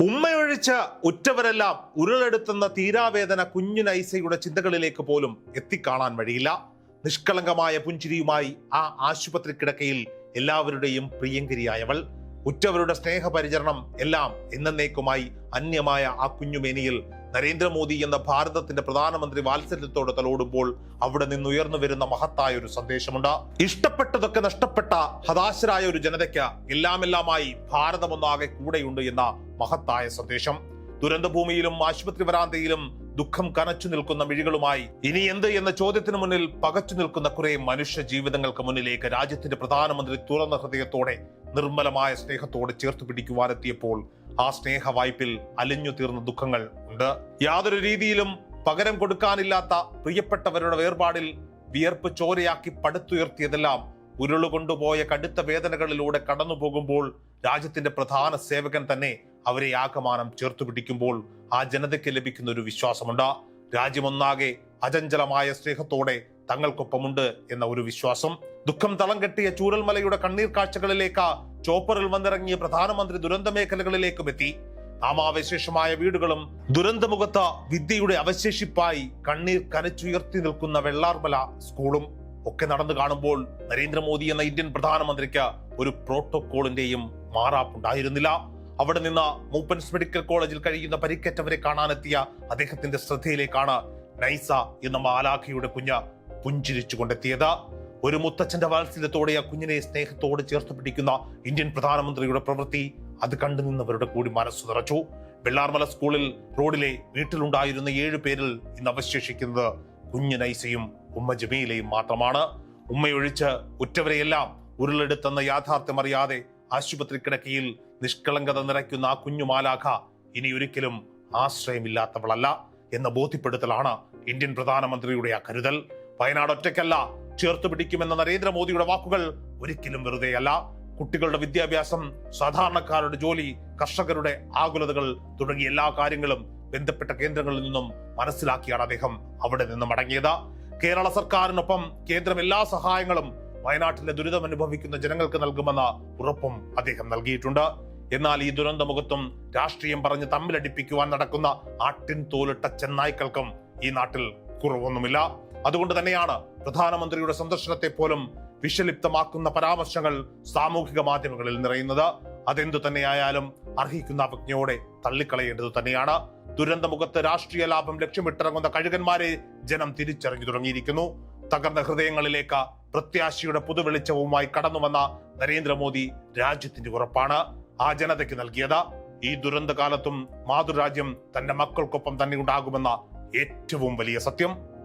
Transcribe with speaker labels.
Speaker 1: ഉമ്മയൊഴിച്ച ഉറ്റവരെല്ലാം ഉരുളെടുത്തുന്ന തീരാവേദന കുഞ്ഞു നൈസയുടെ ചിന്തകളിലേക്ക് പോലും എത്തിക്കാണാൻ വഴിയില്ല. നിഷ്കളങ്കമായ പുഞ്ചിരിയുമായി ആ ആശുപത്രി കിടക്കയിൽ എല്ലാവരുടെയും പ്രിയങ്കരിയായവൾ. ഉറ്റവരുടെ സ്നേഹപരിചരണം എല്ലാം എന്നേക്കുമായി അന്യമായ ആ കുഞ്ഞുമേനിയിൽ നരേന്ദ്രമോദി എന്ന ഭാരതത്തിന്റെ പ്രധാനമന്ത്രി വാത്സല്യത്തോടെ തലോടുമ്പോൾ അവിടെ നിന്ന് ഉയർന്നു വരുന്ന മഹത്തായ ഒരു സന്ദേശമുണ്ട്. ഇഷ്ടപ്പെട്ടതൊക്കെ നഷ്ടപ്പെട്ട ഹതാശരായ ഒരു ജനതയ്ക്ക് എല്ലാമെല്ലാമായി ഭാരതമൊന്നാകെ കൂടെയുണ്ട് എന്ന മഹത്തായ സന്ദേശം. ദുരന്തഭൂമിയിലും ആശുപത്രി വരാന്തയിലും ദുഃഖം കനച്ചു നിൽക്കുന്ന മിഴികളുമായി ഇനി എന്ത് എന്ന ചോദ്യത്തിന് മുന്നിൽ പകച്ചു നിൽക്കുന്ന കുറെ മനുഷ്യ ജീവിതങ്ങൾക്ക് മുന്നിലേക്ക് രാജ്യത്തിന്റെ പ്രധാനമന്ത്രി തുറന്ന ഹൃദയത്തോടെ നിർമ്മലമായ സ്നേഹത്തോടെ ചേർത്ത് പിടിക്കുവാനെത്തിയപ്പോൾ ആ സ്നേഹ വായ്പിൽ അലിഞ്ഞു തീർന്ന ദുഃഖങ്ങൾ ഉണ്ട്. യാതൊരു രീതിയിലും പകരം കൊടുക്കാനില്ലാത്ത പ്രിയപ്പെട്ടവരുടെ വേർപാടിൽ വിയർപ്പ് ചോരയാക്കി പടുത്തുയർത്തിയതെല്ലാം ഉരുളുകൊണ്ടുപോയ കടുത്ത വേദനകളിലൂടെ കടന്നു പോകുമ്പോൾ രാജ്യത്തിന്റെ പ്രധാന സേവകൻ തന്നെ അവരെ ആകമാനം ചേർത്തു പിടിക്കുമ്പോൾ ആ ജനതയ്ക്ക് ലഭിക്കുന്ന ഒരു വിശ്വാസമുണ്ട്. രാജ്യമൊന്നാകെ അചഞ്ചലമായ സ്നേഹത്തോടെ തങ്ങൾക്കൊപ്പമുണ്ട് എന്ന ഒരു വിശ്വാസം. ദുഃഖം തളം കെട്ടിയ ചൂരൽമലയുടെ കണ്ണീർ കാഴ്ചകളിലേക്ക് ചോപ്പറിൽ വന്നിറങ്ങിയ പ്രധാനമന്ത്രി ദുരന്ത മേഖലകളിലേക്കും എത്തി. നാമാവശേഷമായ വീടുകളും ദുരന്തമുഖത്ത് വിദ്യയുടെ അവശേഷിപ്പായി കണ്ണീർ കനച്ചുയർത്തി നിൽക്കുന്ന വെള്ളാർമല സ്കൂളും ഒക്കെ നടന്നു കാണുമ്പോൾ നരേന്ദ്രമോദി എന്ന ഇന്ത്യൻ പ്രധാനമന്ത്രിക്ക് ഒരു പ്രോട്ടോകോളിന്റെയും മാറാപ്പുണ്ടായിരുന്നില്ല. അവിടെ നിന്ന് മൂപ്പൻസ് മെഡിക്കൽ കോളേജിൽ കഴിയുന്ന പരിക്കേറ്റവരെ കാണാനെത്തിയ അദ്ദേഹത്തിന്റെ ശ്രദ്ധയിലേക്കാണ് നൈസ എന്ന മാലാഖയുടെ കുഞ്ഞ് പുഞ്ചിരിച്ചു കൊണ്ടെത്തിയത് ഒരു മുത്തച്ഛന്റെ വാത്സല്യത്തോടെ ആ കുഞ്ഞിനെ സ്നേഹത്തോടെ ചേർത്ത് പിടിക്കുന്ന ഇന്ത്യൻ പ്രധാനമന്ത്രിയുടെ പ്രവൃത്തി അത് കണ്ടു നിന്നവരുടെ കൂടി മനസ്സു നിറച്ചു. വെള്ളാർമല സ്കൂളിൽ റോഡിലെ വീട്ടിലുണ്ടായിരുന്ന ഏഴു പേരിൽ ഇന്ന് അവശേഷിക്കുന്നത് കുഞ്ഞു നൈസയും ഉമ്മ ജമീലയും മാത്രമാണ്. ഉമ്മയൊഴിച്ച് ഉറ്റവരെയെല്ലാം ഉരുളെടുത്തെന്ന യാഥാർത്ഥ്യം അറിയാതെ ആശുപത്രി കിടക്കയിൽ നിഷ്കളങ്കത നിറയ്ക്കുന്ന ആ കുഞ്ഞു മാലാഖ ഇനി ഒരിക്കലും ആശ്രയമില്ലാത്തവളല്ല എന്ന ബോധ്യപ്പെടുത്തലാണ് ഇന്ത്യൻ പ്രധാനമന്ത്രിയുടെ ആ കരുതൽ. വയനാട് ഒറ്റയ്ക്കല്ല. ചേർത്ത് പിടിക്കുമെന്ന നരേന്ദ്രമോദിയുടെ വാക്കുകൾ ഒരിക്കലും വെറുതെയല്ല. കുട്ടികളുടെ വിദ്യാഭ്യാസം സാധാരണക്കാരുടെ ജോലി കർഷകരുടെ ആകുലതകൾ തുടങ്ങിയ എല്ലാ കാര്യങ്ങളും ബന്ധപ്പെട്ട കേന്ദ്രങ്ങളിൽ നിന്നും മനസ്സിലാക്കിയാണ് അദ്ദേഹം അവിടെ നിന്ന് മടങ്ങിയത്. കേരള സർക്കാരിനൊപ്പം കേന്ദ്രം എല്ലാ സഹായങ്ങളും വയനാട്ടിലെ ദുരിതം അനുഭവിക്കുന്ന ജനങ്ങൾക്ക് നൽകുമെന്ന ഉറപ്പും അദ്ദേഹം നൽകിയിട്ടുണ്ട്. എന്നാൽ ഈ ദുരന്തമുഖത്തും രാഷ്ട്രീയം പറഞ്ഞ് തമ്മിലടിപ്പിക്കുവാൻ നടക്കുന്ന ആട്ടിൻ തോലിട്ട ചെന്നായ്ക്കൾക്കും ഈ നാട്ടിൽ കുറവൊന്നുമില്ല. അതുകൊണ്ട് തന്നെയാണ് പ്രധാനമന്ത്രിയുടെ സന്ദർശനത്തെ പോലും വിഷലിപ്തമാക്കുന്ന പരാമർശങ്ങൾ സാമൂഹിക മാധ്യമങ്ങളിൽ നിറയുന്നത്. അതെന്തു തന്നെയായാലും അർഹിക്കുന്ന അവജ്ഞയോടെ തള്ളിക്കളയേണ്ടത് തന്നെയാണ്. ദുരന്തമുഖത്ത് രാഷ്ട്രീയ ലാഭം ലക്ഷ്യമിട്ടിറങ്ങുന്ന കഴുകന്മാരെ ജനം തിരിച്ചറിഞ്ഞു തുടങ്ങിയിരിക്കുന്നു. തകർന്ന ഹൃദയങ്ങളിലേക്ക് പ്രത്യാശയുടെ പുതുവെളിച്ചവുമായി കടന്നുവന്ന നരേന്ദ്രമോദി രാജ്യത്തിന്റെ ഉറപ്പാണ്. ആ ജനതയ്ക്ക് നൽകിയത്. ഈ ദുരന്തകാലത്തും മാതൃരാജ്യം തന്റെ മക്കൾക്കൊപ്പം തന്നെ ഉണ്ടാകുമെന്ന ഏറ്റവും വലിയ സത്യം.